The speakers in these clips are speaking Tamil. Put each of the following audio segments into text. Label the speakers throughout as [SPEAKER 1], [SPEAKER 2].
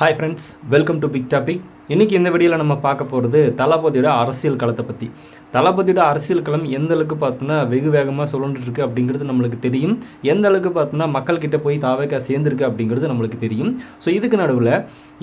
[SPEAKER 1] Hi friends welcome to big topic இன்றைக்கி இந்த வீடியோவில் நம்ம பார்க்க போகிறது தளபதியோட அரசியல் களத்தை பற்றி தளபதியோட அரசியல் களம் எந்த அளவுக்கு பார்த்தோன்னா வெகு வேகமாக சுழண்டுட்டு இருக்கு அப்படிங்கிறது நம்மளுக்கு தெரியும். எந்த அளவுக்கு பார்த்தோன்னா மக்கள்கிட்ட போய் தாவேக்கா சேர்ந்துருக்கு அப்படிங்கிறது நம்மளுக்கு தெரியும். ஸோ இதுக்கு நடுவில்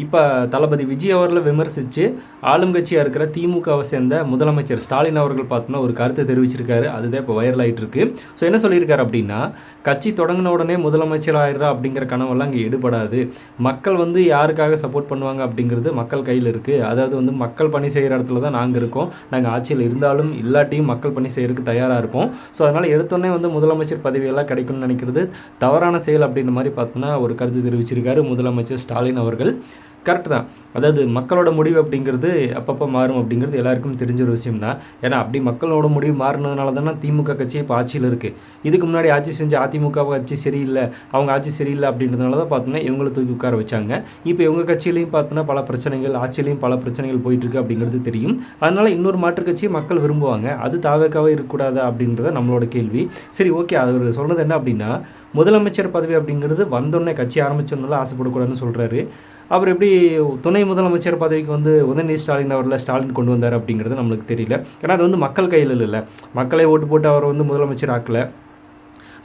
[SPEAKER 1] இப்போ தளபதி விஜய் அவர்களை விமர்சித்து ஆளுங்கட்சியாக இருக்கிற திமுகவை சேர்ந்த முதலமைச்சர் ஸ்டாலின் அவர்கள் பார்த்தோன்னா ஒரு கருத்தை தெரிவிச்சிருக்காரு. அதுதான் இப்போ வைரல் ஆகிட்டு இருக்கு ஸோ என்ன சொல்லியிருக்காரு அப்படின்னா கட்சி தொடங்கின உடனே முதலமைச்சர் ஆயிடுறா அப்படிங்கிற கனவெல்லாம் இங்கே எடுபடாது. மக்கள் வந்து யாருக்காக சப்போர்ட் பண்ணுவாங்க அப்படிங்கிறது மக்கள் கையில் இருக்குது அதாவது வந்து மக்கள் பணி செய்கிற இடத்துல தான் நாங்கள் இருக்கோம். நாங்கள் ஆட்சியில் இருந்தாலும் இல்லாட்டியும் மக்கள் பணி செய்யறதுக்கு தயாராக இருப்போம். ஸோ அதனால் எடுத்தோடனே வந்து முதலமைச்சர் பதவியெல்லாம் கிடைக்கும்னு நினைக்கிறது தவறான செயல் அப்படின்ற மாதிரி பார்த்தோன்னா ஒரு கருத்து தெரிவிச்சிருக்காரு முதலமைச்சர் ஸ்டாலின் அவர்கள். கரெக்ட் தான். அதாவது மக்களோட முடிவு அப்படிங்கிறது அப்பப்போ மாறும் அப்படிங்கிறது எல்லாருக்கும் தெரிஞ்ச ஒரு விஷயம் தான். ஏன்னா அப்படி மக்களோட முடிவு மாறினதுனால தானே திமுக கட்சி இப்போ ஆட்சியில் இருக்குது இதுக்கு முன்னாடி ஆட்சி செஞ்ச அதிமுக ஆட்சி சரியில்லை அவங்க ஆட்சி சரியில்லை அப்படின்றதுனால தான் பார்த்தோன்னா இவங்களை தூக்கி உட்கார வச்சாங்க. இப்போ இவங்க கட்சியிலையும் பார்த்தோன்னா பல பிரச்சனைகள் ஆட்சியிலையும் பல பிரச்சனைகள் போயிட்டுருக்கு அப்படிங்கிறது தெரியும். அதனால் இன்னொரு மாற்றுக் கட்சியை மக்கள் விரும்புவாங்க. அது தாவேக்காவே இருக்கக்கூடாதா அப்படின்றத நம்மளோட கேள்வி. சரி ஓகே. அவர் சொன்னது என்ன அப்படின்னா முதலமைச்சர் பதவி அப்படிங்கிறது வந்தோடனே கட்சி ஆரம்பிச்சோன்னால ஆசைப்படக்கூடாதுன்னு சொல்கிறாரு அவர் எப்படி துணை முதலமைச்சர் பதவிக்கு வந்து உதயநிதி ஸ்டாலின் அவரில் ஸ்டாலின் கொண்டு வந்தார் அப்படிங்கிறது நம்மளுக்கு தெரியல. ஏன்னா அது வந்து மக்கள் கையில் இல்லை. மக்களை ஓட்டு போட்டு அவர் வந்து முதலமைச்சர் ஆக்கலை.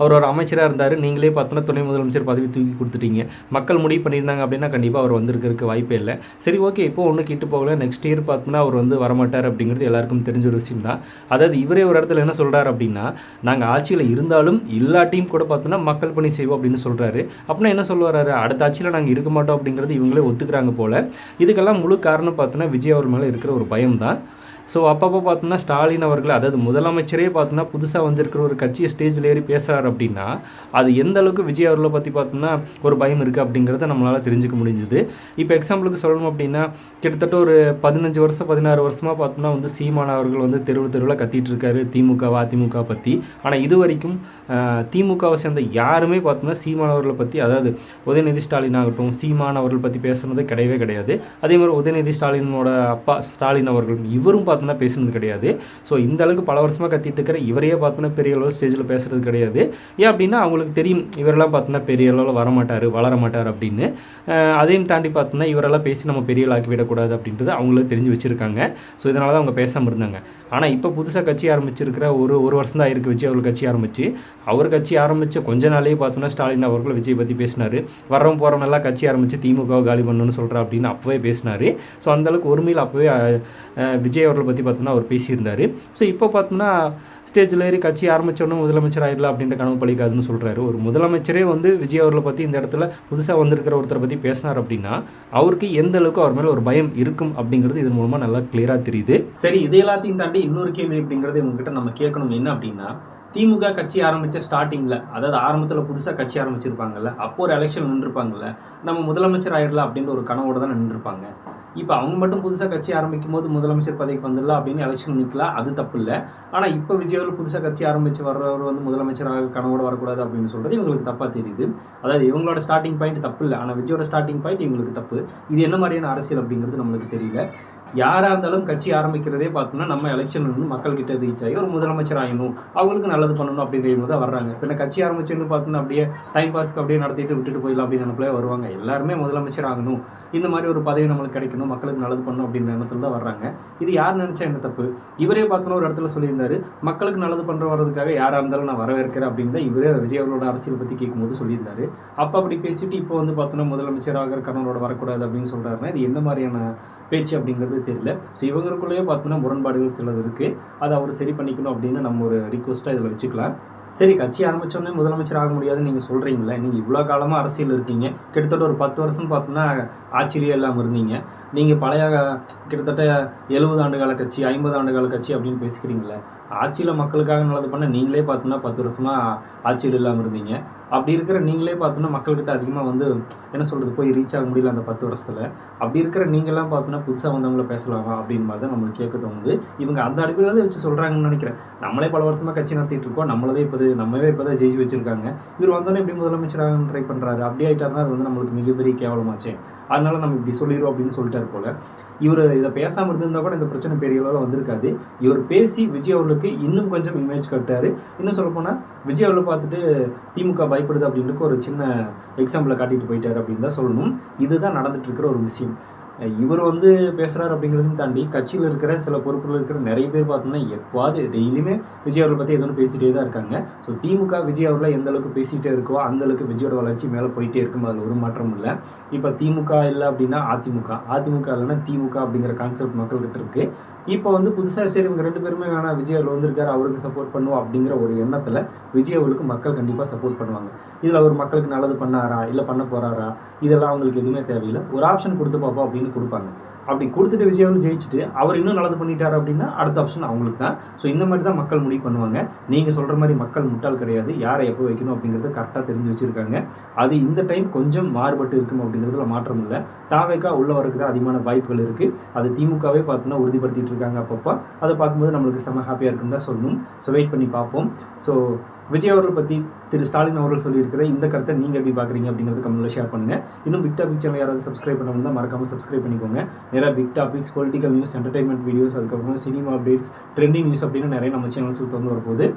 [SPEAKER 1] அவர் ஒரு அமைச்சராக இருந்தார். நீங்களே பார்த்தோன்னா துணை முதலமைச்சர் பதவி தூக்கி கொடுத்துட்டீங்க. மக்கள் முடிவு பண்ணியிருந்தாங்க அப்படின்னா கண்டிப்பாக அவர் வந்திருக்கிறதுக்கு வாய்ப்பே இல்லை. சரி ஓகே இப்போ ஒன்றும் கிட்டு போகல. நெக்ஸ்ட் இயர் பார்த்தோன்னா அவர் வந்து வரமாட்டார் அப்படிங்கிறது எல்லாருக்கும் தெரிஞ்ச ஒரு விஷயம் தான். அதாவது இவரே ஒரு இடத்துல என்ன சொல்கிறார் அப்படின்னா நாங்கள் ஆட்சியில் இருந்தாலும் இல்லாட்டியும் கூட பார்த்தோன்னா மக்கள் பணி செய்வோம் அப்படின்னு சொல்கிறாரு அப்படின்னா என்ன சொல்லுவாரு அடுத்த ஆட்சியில் நாங்கள் இருக்க மாட்டோம் அப்படிங்கிறது இவங்களே ஒத்துக்கிறாங்க போல். இதுக்கெல்லாம் முழு காரணம் பார்த்தோன்னா விஜய் அவர் மேலே இருக்கிற ஒரு பயம் தான். ஸோ அப்பப்போ பார்த்தோம்னா ஸ்டாலின் அவர்கள் அதாவது முதலமைச்சரே பார்த்தோன்னா புதுசாக வந்திருக்கிற ஒரு கட்சியை ஸ்டேஜில் ஏறி பேசுகிறார் அப்படின்னா அது எந்த அளவுக்கு விஜய் அவர்களை பற்றி பார்த்தோம்னா ஒரு பயம் இருக்குது அப்படிங்கிறத நம்மளால் தெரிஞ்சுக்க முடிஞ்சுது. இப்போ எக்ஸாம்பிளுக்கு சொல்லணும் அப்படின்னா கிட்டத்தட்ட ஒரு பதினஞ்சு வருஷம் பதினாறு வருஷமாக பார்த்தோம்னா வந்து சீமான் அவர்கள் வந்து தெருவு தெருவில் கத்திட்டு இருக்காரு திமுக அதிமுக பற்றி ஆனால் இது வரைக்கும் திமுகவை சேர்ந்த யாருமே பார்த்தோம்னா சீமான் அவர்களை பற்றி அதாவது உதயநிதி ஸ்டாலின் ஆகட்டும் சீமான் அவர்கள் பற்றி பேசுனது கிடையவே கிடையாது. அதே மாதிரி உதயநிதி ஸ்டாலினோட அப்பா ஸ்டாலின் அவர்கள் இவரும் பார்த்தோன்னா பேசுனது கிடையாது. ஸோ இந்த அளவுக்கு பல வருஷமாக கத்திட்டு இருக்கிற இவரையே பார்த்தோன்னா பெரிய அளவு ஸ்டேஜில் பேசுறது கிடையாது. ஏன் அப்படின்னா அவங்களுக்கு தெரியும் இவரெல்லாம் பார்த்தோன்னா பெரிய அளவில் வரமாட்டார் வளர மாட்டார் அப்படின்னு. அதையும் தாண்டி பார்த்தோன்னா இவரெல்லாம் பேசி நம்ம பெரிய ஆக்கி விடக்கூடாது அப்படின்றது அவங்களுக்கு தெரிஞ்சு வச்சுருக்காங்க. ஸோ இதனால தான் அவங்க பேசாமல் இருந்தாங்க. ஆனால் இப்போ புதுசாக கட்சி ஆரம்பிச்சிருக்கிற ஒரு ஒரு வருஷம் தான் இருக்கு விஜய் அவர்கள் கட்சி ஆரம்பிச்சு. அவர் கட்சி ஆரம்பித்த கொஞ்ச நாளே பார்த்தோன்னா ஸ்டாலின் அவர்கள் விஜய் பற்றி பேசினார். வர்றவன் போகிறவனெல்லாம் கட்சி ஆரம்பித்து திமுகவை காலி பண்ணணும்னு சொல்கிறா அப்படின்னு அப்போவே பேசினார். ஸோ அந்தளவுக்கு ஒருமையில் அப்போவே விஜய் அவர்கள் பற்றி பார்த்தோம்னா அவர் பேசியிருந்தார். ஸோ இப்போ பார்த்தோம்னா ஸ்டேஜில் ஏறி கட்சி ஆரம்பித்தோடனே முதலமைச்சர் ஆயிடலாம் அப்படின்ற கனவு பழிக்காதுன்னு சொல்கிறாரு ஒரு முதலமைச்சரே வந்து விஜய் அவர்களை பற்றி இந்த இடத்துல புதுசாக வந்திருக்கிற ஒருத்தரை பற்றி பேசினார் அப்படின்னா அவருக்கு எந்த அளவுக்கு அவர் மேலே ஒரு பயம் இருக்கும் அப்படிங்கிறது இதன் மூலமாக நல்லா கிளியராக தெரியுது. சரி இது எல்லாத்தையும் தாண்டி இன்னொரு கேள்வி அப்படிங்கிறது உங்ககிட்ட நம்ம கேட்கணும். என்ன அப்படின்னா திமுக கட்சி ஆரம்பித்த ஸ்டார்டிங்கில் அதாவது ஆரம்பத்தில் புதுசாக கட்சி ஆரம்பிச்சிருப்பாங்கல்ல அப்போ ஒரு எலெக்ஷன் நின்றுருப்பாங்கல்ல நம்ம முதலமைச்சர் ஆயிடலாம் அப்படின்ற ஒரு கனவோட தான் நின்றுருப்பாங்க. இப்போ அவங்க மட்டும் புதுசாக கட்சி ஆரம்பிக்கும் போது முதலமைச்சர் பதவிக்கு வந்துடலாம் அப்படின்னு எலெக்ஷன் நிற்கலாம் அது தப்பு இல்லை. ஆனால் இப்போ விஜயவர் புதுசாக கட்சி ஆரம்பித்து வர்றவர் வந்து முதலமைச்சராக கனவோடு வரக்கூடாது அப்படின்னு சொல்கிறது இவங்களுக்கு தப்பாக தெரியுது. அதாவது இவங்களோட ஸ்டார்டிங் பாயிண்ட் தப்பு இல்லை. ஆனால் விஜயோட ஸ்டார்டிங் பாயிண்ட் இவங்களுக்கு தப்பு. இது என்ன மாதிரியான அரசியல் அப்படிங்கிறது நம்மளுக்கு தெரியல. யாராக இருந்தாலும் கட்சி ஆரம்பிக்கிறதே பார்த்தோம்னா நம்ம எலெக்ஷன் வந்து மக்கள்கிட்ட ரீச் ஆகி ஒரு முதலமைச்சர் ஆகணும் அவங்களுக்கு நல்லது பண்ணணும் அப்படிங்கிற தான் வர்றாங்க. பின்ன கட்சி ஆரம்பிச்சுன்னு பார்த்தோன்னா அப்படியே டைம் பாஸ்க்கு அப்படியே நடத்திட்டு விட்டுட்டு போயிடலாம் அப்படின்னு நினைப்பிலே வருவாங்க. எல்லாருமே முதலமைச்சர் ஆகணும். இந்த மாதிரி ஒரு பதவி நம்மளுக்கு கிடைக்கணும். மக்களுக்கு நல்லது பண்ணணும் அப்படின்ற எண்ணத்தில் தான் வர்றாங்க. இது யார் நினைச்சா என்ன தப்பு? இவரே பார்த்தோன்னா ஒரு இடத்துல சொல்லியிருந்தாரு. மக்களுக்கு நல்லது பண்ணுற வர்றதுக்காக யாராக இருந்தாலும் நான் வரவேற்கிறேன் அப்படின்னு தான் இவரே விஜய் அவரோட அரசியல் பற்றி கேட்கும்போது சொல்லியிருந்தாரு. அப்போ அப்படி பேசிட்டு இப்போ வந்து பார்த்தோன்னா முதலமைச்சர் ஆகிற கணவனோட வரக்கூடாது அப்படின்னு சொல்கிறாருன்னா இது என்ன மாதிரியான பேச்சு அப்படிங்கிறது தெரியல. ஸோ இவங்களுக்குள்ளேயே பார்த்தோம்னா முரண்பாடுகள் சிலது இருக்குது அதை அவர் சரி பண்ணிக்கணும் அப்படின்னு நம்ம ஒரு ரிக்வஸ்ட்டாக இதில் வச்சுக்கலாம். சரி கட்சி ஆரம்பித்தோடனே முதலமைச்சர் ஆக முடியாதுன்னு நீங்கள் சொல்கிறீங்களே நீங்கள் இவ்வளோ காலமாக அரசியல் இருக்கீங்க. கிட்டத்தட்ட ஒரு பத்து வருஷம் பார்த்தோன்னா ஆட்சியிலே இல்லாமல் இருந்தீங்க. நீங்கள் பழைய கிட்டத்தட்ட எழுபது ஆண்டு கால கட்சி ஐம்பது ஆண்டு கால கட்சி அப்படின்னு பேசிக்கிறீங்களே ஆட்சியில் மக்களுக்காக நல்லது பண்ண நீங்களே பார்த்தோன்னா பத்து வருஷமாக ஆட்சியில் இல்லாமல் இருந்தீங்க. அப்படி இருக்கிற நீங்களே பார்த்தோன்னா மக்கள்கிட்ட அதிகமாக வந்து என்ன சொல்கிறது போய் ரீச் ஆக முடியல அந்த பத்து வருஷத்தில். அப்படி இருக்கிற நீங்களாம் பார்த்தோன்னா புதுசாக வந்தவங்கள பேசலாமா அப்படின்னு மாதிரி தான் நம்மளுக்கு கேட்க தோணுது. இவங்க அந்த அடிப்படையில் தான் வச்சு சொல்கிறாங்கன்னு நினைக்கிறேன். நம்மளே பல வருஷமாக கட்சி நடத்திட்டு இருக்கோம். நம்மளதே இப்போ நம்மவே இப்போ தான் ஜெயிச்சு வச்சுருக்காங்க. இவர் வந்தோடனே இப்படி முதலமைச்சராக ட்ரை பண்ணுறாரு அப்படி ஆகிட்டாருன்னா அது வந்து நம்மளுக்கு மிகப்பெரிய கேவலமாச்சே. அதனால நம்ம இப்படி சொல்லிடுவோம் அப்படின்னு சொல்லிட்டாரு போல. இவர் இதை பேசாமல் இருந்திருந்தால் கூட இந்த பிரச்சனை பெரிய அளவில் வந்திருக்காது. இவர் பேசி விஜய் அவர்களுக்கு இன்னும் கொஞ்சம் இமேஜ் கட்டாரு இன்னும் சொல்லப்போனால் விஜய் அவர்களை பார்த்துட்டு திமுக பயப்படுது அப்படின்னு ஒரு சின்ன எக்ஸாம்பிளை காட்டிட்டு போயிட்டார் அப்படின்னு தான் சொல்லணும். இதுதான் நடந்துட்டு இருக்கிற ஒரு விஷயம். இவர் வந்து பேசுகிறார் அப்படிங்கிறதையும் தாண்டி கட்சியில் இருக்கிற சில பொறுப்புகள் இருக்கிற நிறைய பேர் பார்த்தோம்னா எப்போது டெய்லியுமே விஜய் அவர்களை பற்றி எதுவும் பேசிகிட்டே தான் இருக்காங்க. ஸோ திமுக விஜய் அவர்களை எந்த அளவுக்கு பேசிகிட்டே இருக்கோ அந்த அளவுக்கு விஜயோட வளர்ச்சி மேலே போயிட்டே இருக்கும் அதில் ஒரு மாற்றம் இல்லை. இப்போ திமுக இல்லை அப்படின்னா அதிமுக. அதிமுக இல்லைன்னா திமுக அப்படிங்கிற கான்செப்ட் மக்கள்கிட்ட இருக்குது இப்போ வந்து புதுசாக சரி இவங்க ரெண்டு பேருமே வேணாம் விஜய் அவர்கள் வந்திருக்காரு அவருக்கு சப்போர்ட் பண்ணுவோம் அப்படிங்கிற ஒரு எண்ணத்தில் விஜய் அவர்களுக்கு மக்கள் கண்டிப்பாக சப்போர்ட் பண்ணுவாங்க. இதில் அவர் மக்களுக்கு நல்லது பண்ணாரா இல்லை பண்ண போகிறாரா இதெல்லாம் அவங்களுக்கு எதுவுமே தேவையில்லை. ஒரு ஆப்ஷன் கொடுத்து பார்ப்போம் அப்படின்னு கொடுப்பாங்க. அப்படி கொடுத்துட்டு விஜய் ஜெயிச்சுட்டு அவர் இன்னும் நல்லது பண்ணிட்டார் அப்படின்னா அடுத்த ஆப்ஷன் அவங்களுக்கு தான். ஸோ இந்த மாதிரி தான் மக்கள் முடிவு பண்ணுவாங்க. நீங்கள் சொல்கிற மாதிரி மக்கள் முட்டாள் கிடையாது. யாரை எப்போ வைக்கணும் அப்படிங்கிறத கரெக்டாக தெரிஞ்சு வச்சுருக்காங்க. அது இந்த டைம் கொஞ்சம் மாறுபட்டு இருக்கும் அப்படிங்கிறதுல மாற்றம் இல்லை. தாவேக்கா உள்ள வரக்கு தான் அதிகமான வாய்ப்புகள் இருக்குது அது திமுகவே பார்த்தோன்னா உறுதிப்படுத்திட்டு இருக்காங்க அப்பப்போ. அதை பார்க்கும்போது நம்மளுக்கு செம்ம ஹாப்பியாக இருக்குன்னு தான் சொல்லணும். ஸோ வெயிட் பண்ணி பார்ப்போம். ஸோ விஜய் அவர்கள் பற்றி திரு ஸ்டாலின் அவர்கள் சொல்லியிருக்கிற இந்த கருத்தை நீங்கள் எப்படி பார்க்குறீங்க அப்படிங்கிறது கமெண்ட்டில் ஷேர் பண்ணுங்கள் இன்னும் பிக் டாபிக் சேனல் யாராவது சப்ஸ்கிரைப் பண்ணணும்னா மறக்காமல் சப்ஸ்கிரைப் பண்ணிக்கோங்க. நிறையா big topics political news entertainment videos அதுக்கப்புறம் சினிமா அப்டேட்ஸ் ட்ரெண்டிங் நியூஸ் அப்படின்னு நிறைய நம்ம சேனல்ஸ் வந்து வரப்போகுது.